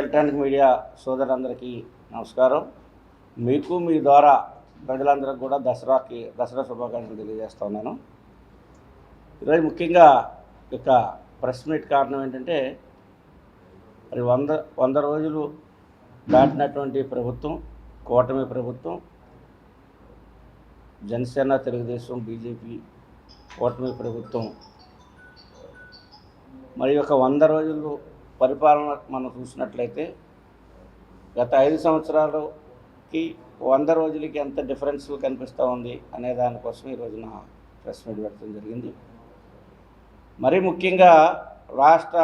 Electronic media సోదరులందరికీ నమస్కారం. మీకు మీ ద్వారా ప్రజలందరికీ కూడా దసరాకి దసరా శుభాకాంక్షలు తెలియజేస్తా ఉన్నాను. ఈరోజు ముఖ్యంగా ఇక యొక్క ప్రెస్ మీట్ కారణం ఏంటంటే మరి వంద వంద రోజులు దాటినటువంటి ప్రభుత్వం కూటమి ప్రభుత్వం జనసేన తెలుగుదేశం బీజేపీ కూటమి ప్రభుత్వం మరి ఒక వంద రోజులు పరిపాలన మనం చూసినట్లయితే గత ఐదు సంవత్సరాలకి వంద రోజులకి ఎంత డిఫరెన్స్ కనిపిస్తూ ఉంది అనే దానికోసం ఈ రోజున ప్రెస్ మీట్ పెట్టడం జరిగింది. మరీ ముఖ్యంగా రాష్ట్ర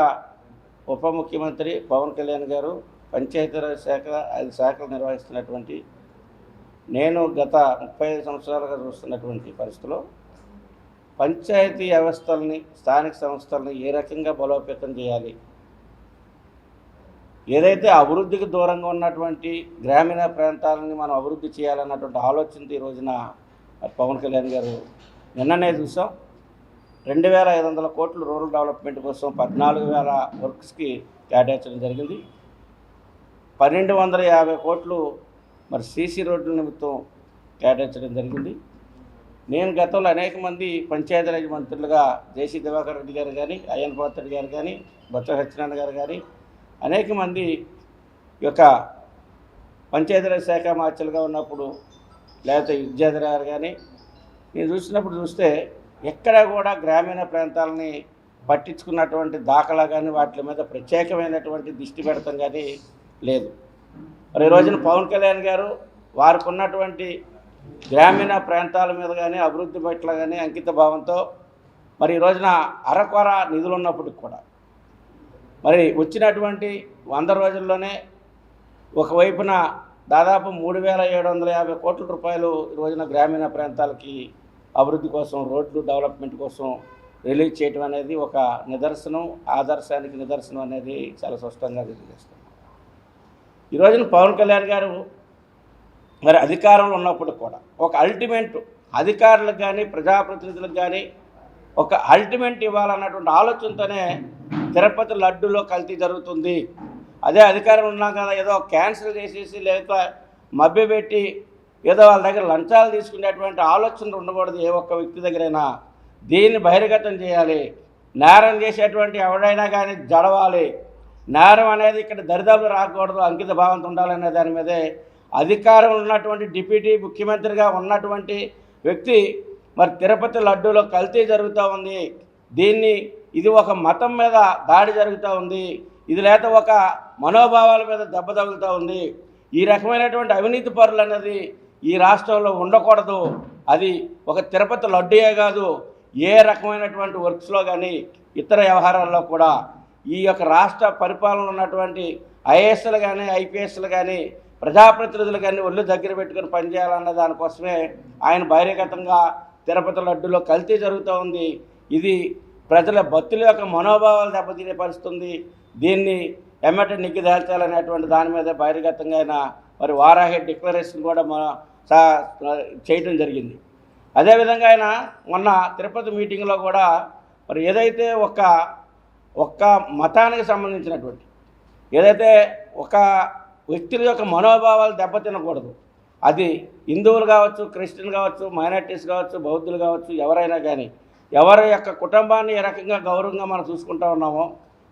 ఉప ముఖ్యమంత్రి పవన్ కళ్యాణ్ గారు పంచాయతీరాజ్ శాఖ ఐదు శాఖలు నిర్వహిస్తున్నటువంటి నేను గత ముప్పై ఐదు సంవత్సరాలుగా చూస్తున్నటువంటి పరిస్థితిలో పంచాయతీ వ్యవస్థల్ని స్థానిక సంస్థల్ని ఏ రకంగా బలోపేతం చేయాలి? ఏదైతే అభివృద్ధికి దూరంగా ఉన్నటువంటి గ్రామీణ ప్రాంతాలని మనం అభివృద్ధి చేయాలన్నటువంటి ఆలోచనతో ఈ రోజున పవన్ కళ్యాణ్ గారు నిన్ననే చూసాం. రెండు వేల ఐదు వందల కోట్లు రూరల్ డెవలప్మెంట్ కోసం పద్నాలుగు వేల వర్క్స్కి కేటాయించడం జరిగింది. పన్నెండు వందల యాభై కోట్లు మరి సీసీ రోడ్ల నిమిత్తం కేటాయించడం జరిగింది. నేను గతంలో అనేక మంది పంచాయతీరాజ్ మంత్రులుగా జేసీ దివాకర్ రెడ్డి గారు కానీ అయ్యన్ పాత్రుడు గారు కానీ బొత్స సత్యనారాయణ గారు కానీ అనేక మంది యొక్క పంచాయతీరాజ్ శాఖ మార్చలుగా ఉన్నప్పుడు లేకపోతే విద్యాధర గారు కానీ నేను చూసినప్పుడు చూస్తే ఎక్కడ కూడా గ్రామీణ ప్రాంతాలని పట్టించుకున్నటువంటి దాఖలా కానీ వాటి మీద ప్రత్యేకమైనటువంటి దృష్టి పెడతాం కానీ లేదు. మరి ఈ రోజున పవన్ కళ్యాణ్ గారు వారికి ఉన్నటువంటి గ్రామీణ ప్రాంతాల మీద కానీ అభివృద్ధి పట్ల కానీ అంకిత భావంతో మరి ఈ రోజున అరకొర నిధులు ఉన్నప్పటికి కూడా మరి వచ్చినటువంటి వంద రోజుల్లోనే ఒకవైపున దాదాపు మూడు వేల ఏడు వందల యాభై కోట్ల రూపాయలు ఈ రోజున గ్రామీణ ప్రాంతాలకి అభివృద్ధి కోసం రోడ్లు డెవలప్మెంట్ కోసం రిలీజ్ చేయటం అనేది ఒక నిదర్శనం ఆదర్శానికి నిదర్శనం అనేది చాలా స్పష్టంగా తెలియజేస్తుంది. ఈ రోజున పవన్ కళ్యాణ్ గారు మరి అధికారంలో ఉన్నప్పుడు కూడా ఒక అల్టిమేట్ అధికారులకు కానీ ప్రజాప్రతినిధులకు కానీ ఒక అల్టిమేట్ ఇవ్వాలన్నటువంటి ఆలోచనతోనే తిరుపతి లడ్డులో కల్తీ జరుగుతుంది. అదే అధికారం ఉన్నాం కదా ఏదో క్యాన్సిల్ చేసేసి లేక మభ్యపెట్టి ఏదో వాళ్ళ దగ్గర లంచాలు తీసుకునేటువంటి ఆలోచనలు ఉండకూడదు ఏ ఒక్క వ్యక్తి దగ్గరైనా. దీన్ని బహిర్గతం చేయాలి. నేరం చేసేటువంటి ఎవడైనా కానీ జడవాలి నేరం అనేది ఇక్కడ దరిదాపులు రాకూడదు అంకిత భావంతో ఉండాలనే దాని మీదే అధికారం ఉన్నటువంటి డిప్యూటీ ముఖ్యమంత్రిగా ఉన్నటువంటి వ్యక్తి మరి తిరుపతి లడ్డూలో కల్తీ జరుగుతూ ఉంది. దీన్ని ఇది ఒక మతం మీద దాడి జరుగుతూ ఉంది. ఇది లేక ఒక మనోభావాల మీద దెబ్బ తగులుతూ ఉంది. ఈ రకమైనటువంటి అవినీతి పరులు అనేది ఈ రాష్ట్రంలో ఉండకూడదు. అది ఒక తిరుపతి లడ్డూయే కాదు ఏ రకమైనటువంటి వర్క్స్లో కానీ ఇతర వ్యవహారాల్లో కూడా ఈ యొక్క రాష్ట్ర పరిపాలన ఉన్నటువంటి ఐఏఎస్లు కానీ ఐపీఎస్లు కానీ ప్రజాప్రతినిధులు కానీ ఒళ్ళు దగ్గర పెట్టుకుని పనిచేయాలన్న దానికోసమే ఆయన బహిర్గతంగా తిరుపతి లడ్డులో కల్తీ జరుగుతూ ఉంది. ఇది ప్రజల భక్తుల యొక్క మనోభావాలు దెబ్బతినే పరిస్థితుంది. దీన్ని ఎమ్మట నిగ్గి దాల్చాలనేటువంటి దాని మీద బహిర్గతంగా ఆయన మరి వారాహి డిక్లరేషన్ కూడా మన చేయడం చేయటం జరిగింది. అదేవిధంగా ఆయన మొన్న తిరుపతి మీటింగ్లో కూడా మరి ఏదైతే ఒక ఒక్క మతానికి సంబంధించినటువంటి ఏదైతే ఒక వ్యక్తుల యొక్క మనోభావాలు దెబ్బతినకూడదు. అది హిందువులు కావచ్చు క్రిస్టియన్ కావచ్చు మైనార్టీస్ కావచ్చు బౌద్ధులు కావచ్చు ఎవరైనా కానీ ఎవరి యొక్క కుటుంబాన్ని ఏ రకంగా గౌరవంగా మనం చూసుకుంటూ ఉన్నామో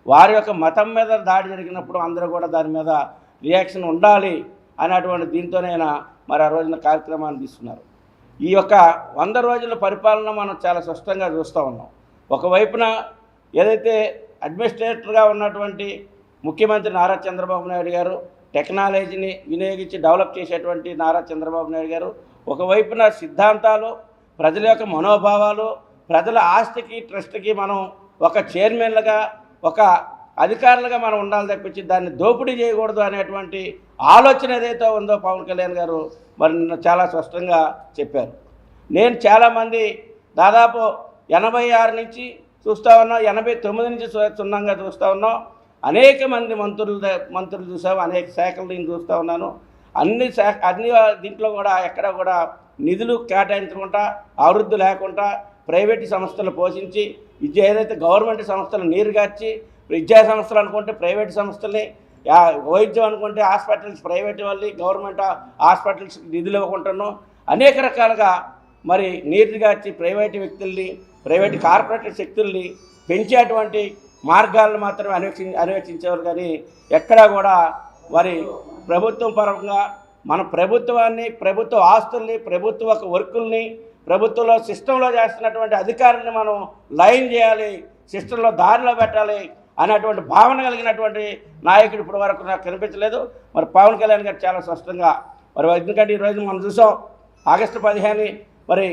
వారి యొక్క మతం మీద దాడి జరిగినప్పుడు అందరూ కూడా దాని మీద రియాక్షన్ ఉండాలి అనేటువంటి దీంతోనైనా మరి ఆ రోజున కార్యక్రమాన్ని తీసుకున్నారు ఈ యొక్క వంద రోజుల పరిపాలన మనం చాలా స్పష్టంగా చూస్తూ ఉన్నాం. ఒకవైపున ఏదైతే అడ్మినిస్ట్రేటర్గా ఉన్నటువంటి ముఖ్యమంత్రి నారా చంద్రబాబు నాయుడు గారు టెక్నాలజీని వినియోగించి డెవలప్ చేసేటువంటి నారా చంద్రబాబు నాయుడు గారు ఒకవైపున సిద్ధాంతాలు ప్రజల యొక్క మనోభావాలు ప్రజల ఆస్తికి ట్రస్ట్కి మనం ఒక చైర్మన్లుగా ఒక అధికారులుగా మనం ఉండాలి తప్పించి దాన్ని దోపిడీ చేయకూడదు అనేటువంటి ఆలోచన ఏదైతే ఉందో పవన్ కళ్యాణ్ గారు మరి నిన్న చాలా స్పష్టంగా చెప్పారు. నేను చాలామంది దాదాపు ఎనభై ఆరు నుంచి చూస్తూ ఉన్నాం ఎనభై తొమ్మిది నుంచి సున్నంగా చూస్తూ ఉన్నాం. అనేక మంది మంత్రులు మంత్రులు చూసాము అనేక శాఖలు నేను చూస్తూ ఉన్నాను. అన్ని శాఖ అన్ని దీంట్లో కూడా ఎక్కడ కూడా నిధులు కేటాయించకుండా అభివృద్ధి లేకుండా ప్రైవేటు సంస్థలు పోషించి విద్య ఏదైతే గవర్నమెంట్ సంస్థలు నీరుగార్చి విద్యా సంస్థలు అనుకుంటే ప్రైవేట్ సంస్థల్ని వైద్యం అనుకుంటే హాస్పిటల్స్ ప్రైవేట్ వాళ్ళని గవర్నమెంట్ హాస్పిటల్స్ నిధులు ఇవ్వకుండాను అనేక రకాలుగా మరి నీరుగార్చి ప్రైవేటు వ్యక్తుల్ని ప్రైవేట్ కార్పొరేట్ శక్తుల్ని పెంచేటువంటి మార్గాలను మాత్రమే అన్వేషి అన్వేషించేవారు కానీ ఎక్కడా కూడా మరి ప్రభుత్వం పరంగా మన ప్రభుత్వాన్ని ప్రభుత్వ ఆస్తుల్ని ప్రభుత్వ వర్కుల్ని ప్రభుత్వంలో సిస్టంలో చేస్తున్నటువంటి అధికారాన్ని మనం లైన్ చేయాలి సిస్టంలో దారిలో పెట్టాలి అనేటువంటి భావన కలిగినటువంటి నాయకుడు ఇప్పటి వరకు నాకు కనిపించలేదు. మరి పవన్ కళ్యాణ్ గారు చాలా స్పష్టంగా మరి ఎందుకంటే ఈరోజు మనం చూసాం ఆగస్టు పదిహేను మరి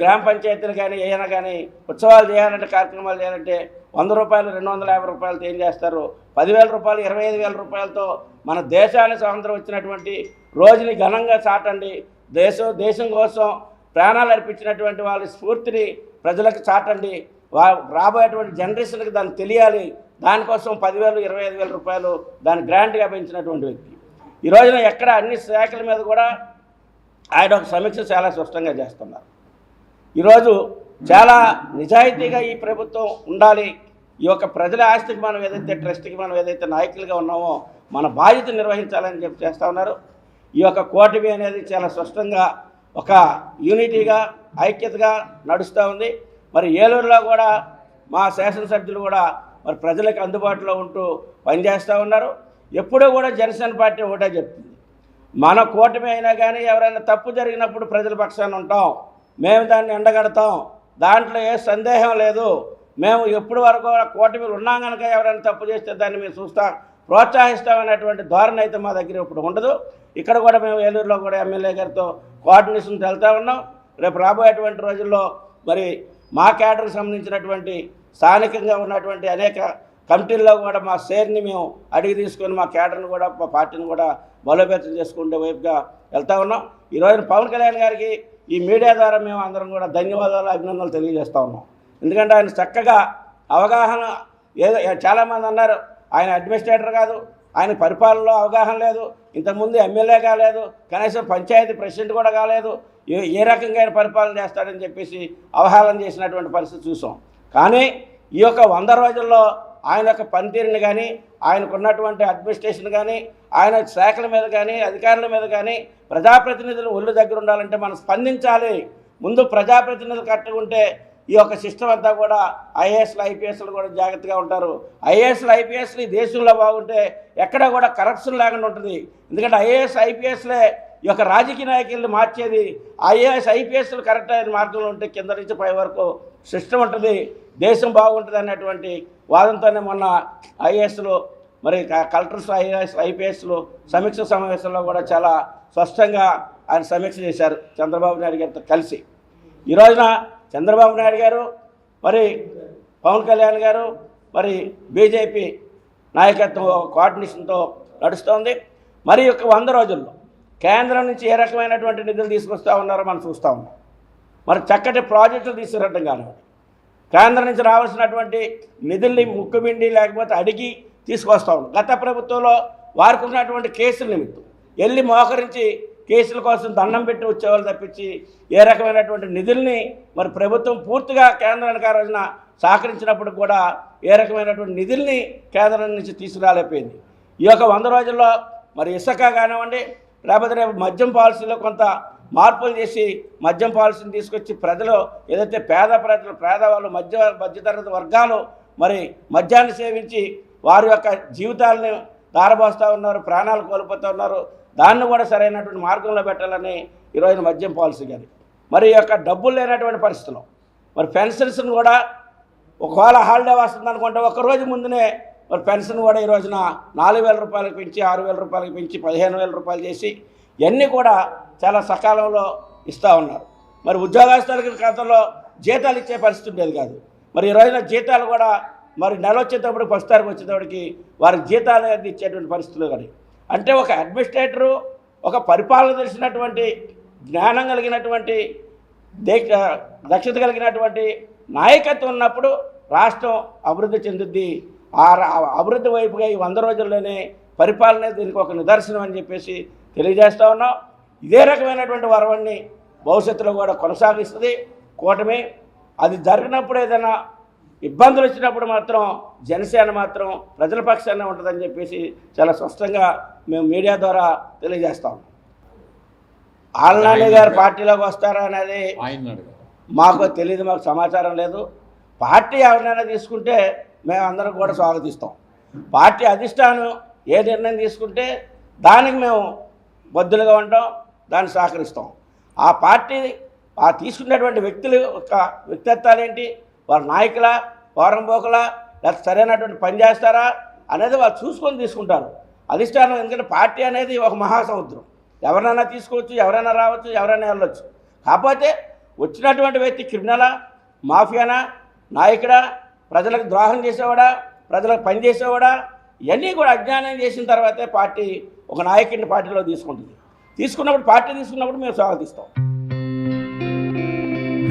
గ్రామ పంచాయతీలు కానీ ఏమైనా కానీ ఉత్సవాలు చేయాలంటే కార్యక్రమాలు చేయాలంటే వంద రూపాయలు రెండు వందల యాభై రూపాయలతో ఏం చేస్తారు? పదివేల రూపాయలు ఇరవై ఐదు వేల రూపాయలతో మన దేశానికి స్వాతంత్రం వచ్చినటువంటి రోజుని ఘనంగా చాటండి. దేశం దేశం కోసం ప్రాణాలు అర్పించినటువంటి వాళ్ళ స్ఫూర్తిని ప్రజలకు చాటండి. వా రాబోయేటువంటి జనరేషన్కి దాన్ని తెలియాలి. దానికోసం పదివేలు ఇరవై ఐదు వేల రూపాయలు దాని గ్రాంట్గా పెంచినటువంటి వ్యక్తి. ఈ రోజున ఎక్కడ అన్ని శాఖల మీద కూడా ఆయన ఒక సమీక్ష చాలా స్పష్టంగా చేస్తున్నారు. ఈరోజు చాలా నిజాయితీగా ఈ ప్రభుత్వం ఉండాలి. ఈ యొక్క ప్రజల ఆస్తికి మనం ఏదైతే ట్రస్ట్కి మనం ఏదైతే నాయకులుగా ఉన్నామో మన బాధ్యత నిర్వహించాలని చెప్పి చేస్తూ ఉన్నారు. ఈ యొక్క కూటమి అనేది చాలా స్పష్టంగా ఒక యూనిటీగా ఐక్యతగా నడుస్తూ ఉంది. మరి ఏలూరులో కూడా మా శాసనసభ్యులు కూడా మరి ప్రజలకు అందుబాటులో ఉంటూ పనిచేస్తూ ఉన్నారు. ఎప్పుడూ కూడా జనసేన పార్టీ ఒకటే చెప్తుంది. మన కూటమి అయినా కానీ ఎవరైనా తప్పు జరిగినప్పుడు ప్రజల పక్షాన ఉంటాం. మేము దాన్ని ఎండగడతాం. దాంట్లో ఏ సందేహం లేదు. మేము ఎప్పుడు వరకు కూటమిలు ఉన్నాం కనుక ఎవరైనా తప్పు చేస్తే దాన్ని మేము చూస్తాం. ప్రోత్సహిస్తామనేటువంటి ధోరణి అయితే మా దగ్గర ఇప్పుడు ఉండదు. ఇక్కడ కూడా మేము ఏలూరులో కూడా ఎమ్మెల్యే గారితో కోఆర్డినేషన్ వెళ్తా ఉన్నాం. రేపు రాబోయేటువంటి రోజుల్లో మరి మా క్యాడర్కి సంబంధించినటువంటి స్థానికంగా ఉన్నటువంటి అనేక కమిటీల్లో కూడా మా షేర్ని మేము అడిగి తీసుకొని మా క్యాడర్ని కూడా మా పార్టీని కూడా బలోపేతం చేసుకుంటే వైపుగా వెళ్తా ఉన్నాం. ఈ రోజున పవన్ కళ్యాణ్ గారికి ఈ మీడియా ద్వారా మేము అందరం కూడా ధన్యవాదాలు అభినందనలు తెలియజేస్తా ఉన్నాం. ఎందుకంటే ఆయన చక్కగా అవగాహన ఏదో చాలామంది అన్నారు ఆయన అడ్మినిస్ట్రేటర్ కాదు ఆయన పరిపాలనలో అవగాహన లేదు ఇంతకుముందు ఎమ్మెల్యే కాలేదు కనీసం పంచాయతీ ప్రెసిడెంట్ కూడా కాలేదు ఏ ఏ రకంగా ఆయన పరిపాలన చేస్తాడని చెప్పేసి అవహేళన చేసినటువంటి పరిస్థితి చూసాం. కానీ ఈ యొక్క వంద రోజుల్లో ఆయన యొక్క పనితీరుని కానీ ఆయనకున్నటువంటి అడ్మినిస్ట్రేషన్ కానీ ఆయన శాఖల మీద కానీ అధికారుల మీద కానీ ప్రజాప్రతినిధులు ఒళ్ళు దగ్గర ఉండాలంటే మనం స్పందించాలి. ముందు ప్రజాప్రతినిధులు కట్టుకుంటే ఉంటే ఈ యొక్క సిస్టమ్ అంతా కూడా ఐఏఎస్లు ఐపీఎస్లు కూడా జాగ్రత్తగా ఉంటారు. ఐఏఎస్లు ఐపీఎస్లు ఈ దేశంలో బాగుంటే ఎక్కడ కూడా కరప్షన్ లేకుండా ఉంటుంది. ఎందుకంటే ఐఏఎస్ ఐపీఎస్లే ఈ యొక్క రాజకీయ నాయకుల్ని మార్చేది. ఐఏఎస్ ఐపీఎస్లు కరెక్ట్ అయిన మార్గంలో ఉంటే కింద నుంచి పై వరకు సిస్టమ్ ఉంటుంది. దేశం బాగుంటుంది అన్నటువంటి వాదంతోనే మొన్న ఐఏఎస్లు మరి కలెక్టర్స్ ఐఏఎస్ ఐపీఎస్లు సమీక్ష సమావేశంలో కూడా చాలా స్పష్టంగా ఆయన సమీక్ష చేశారు చంద్రబాబు నాయుడు గారితో కలిసి. ఈ రోజున చంద్రబాబు నాయుడు గారు మరి పవన్ కళ్యాణ్ గారు మరి బీజేపీ నాయకత్వం కోఆర్డినేషన్తో నడుస్తోంది. మరి యొక్క వంద రోజుల్లో కేంద్రం నుంచి ఏ రకమైనటువంటి నిధులు తీసుకొస్తా ఉన్నారో మనం చూస్తూ ఉన్నాం. మరి చక్కటి ప్రాజెక్టులు తీసుకురావడం కానివ్వండి. కేంద్రం నుంచి రావాల్సినటువంటి నిధుల్ని ముక్కుబిండి లేకపోతే అడిగి తీసుకొస్తా ఉన్నాం. గత ప్రభుత్వంలో వారికి ఉన్నటువంటి కేసుల నిమిత్తం వెళ్ళి మోకరించి కేసుల కోసం దండం పెట్టి వచ్చేవాళ్ళు తప్పించి ఏ రకమైనటువంటి నిధుల్ని మరి ప్రభుత్వం పూర్తిగా కేంద్రానికి ఆ రోజున సహకరించినప్పుడు కూడా ఏ రకమైనటువంటి నిధుల్ని కేంద్రం నుంచి తీసుకురాలేకపోయింది. ఈ యొక్క వంద రోజుల్లో మరి ఇసుక కానివ్వండి లేకపోతే రేపు మద్యం పాలసీలో కొంత మార్పులు చేసి మద్యం పాలసీని తీసుకొచ్చి ప్రజలు ఏదైతే పేద ప్రజలు పేదవాళ్ళు మధ్య మధ్యతరగతి వర్గాలు మరి మద్యాన్ని సేవించి వారి యొక్క జీవితాలను దారబోస్తూ ఉన్నారు ప్రాణాలు కోల్పోతూ ఉన్నారు దాన్ని కూడా సరైనటువంటి మార్గంలో పెట్టాలని ఈరోజు మద్యం పాలసీ కానీ మరి యొక్క డబ్బులు లేనటువంటి పరిస్థితులు మరి పెన్షన్స్ని కూడా ఒకవేళ హాలిడే వస్తుంది అనుకుంటే ఒకరోజు ముందునే మరి పెన్షన్ కూడా ఈ రోజున నాలుగు వేల రూపాయలకు పెంచి ఆరు వేల రూపాయలకు పెంచి పదిహేను వేల రూపాయలు చేసి ఇవన్నీ కూడా చాలా సకాలంలో ఇస్తూ ఉన్నారు. మరి ఉద్యోగస్తులకి గతంలో జీతాలు ఇచ్చే పరిస్థితి ఉండేది కాదు. మరి ఈ రోజున జీతాలు కూడా మరి నెల వచ్చేటప్పుడు ఫస్ట్ తారీఖు వచ్చేటప్పటికి వారికి జీతాలు అనేది ఇచ్చేటువంటి పరిస్థితులు కానీ అంటే ఒక అడ్మినిస్ట్రేటరు ఒక పరిపాలన తెలిసినటువంటి జ్ఞానం కలిగినటువంటి దక్షత కలిగినటువంటి నాయకత్వం ఉన్నప్పుడు రాష్ట్రం అభివృద్ధి చెందుద్ది. ఆ రా- అభివృద్ధి వైపుగా ఈ వంద రోజుల్లోనే పరిపాలన దీనికి ఒక నిదర్శనం అని చెప్పేసి తెలియజేస్తూ ఉన్నాం. ఇదే రకమైనటువంటి వరవణ్ణి భవిష్యత్తులో కూడా కొనసాగిస్తుంది. కూటమి అది జరిగినప్పుడు ఏదైనా ఇబ్బందులు వచ్చినప్పుడు మాత్రం జనసేన మాత్రం ప్రజల పక్షాన ఉంటుందని చెప్పేసి చాలా స్పష్టంగా మేము మీడియా ద్వారా తెలియజేస్తాం. ఆలనాని గారు పార్టీలోకి వస్తారా అనేది మాకు తెలియదు మాకు సమాచారం లేదు. పార్టీ ఎవరినైనా తీసుకుంటే మేము అందరం కూడా స్వాగతిస్తాం. పార్టీ అధిష్టానం ఏ నిర్ణయం తీసుకుంటే దానికి మేము బద్దులుగా ఉంటాం దాన్ని సహకరిస్తాం. ఆ పార్టీ ఆ తీసుకున్నటువంటి వ్యక్తుల యొక్క వ్యక్తిత్వాలు ఏంటి? వాళ్ళ నాయకుల పోరంపోకుల లేకపోతే సరైనటువంటి పని చేస్తారా అనేది వాళ్ళు చూసుకొని తీసుకుంటారు. అధిష్టానం ఎందుకంటే పార్టీ అనేది ఒక మహాసముద్రం. ఎవరైనా తీసుకోవచ్చు ఎవరైనా రావచ్చు ఎవరైనా వెళ్ళొచ్చు. కాకపోతే వచ్చినటువంటి వ్యక్తి క్రిమినలా మాఫియానా నాయకుడా ప్రజలకు ద్రోహం చేసేవాడా ప్రజలకు పనిచేసేవాడా ఇవన్నీ కూడా అజ్ఞానం చేసిన తర్వాతే పార్టీ ఒక నాయకుడిని పార్టీలో తీసుకుంటుంది. తీసుకున్నప్పుడు పార్టీ తీసుకున్నప్పుడు మేము స్వాగతిస్తాం.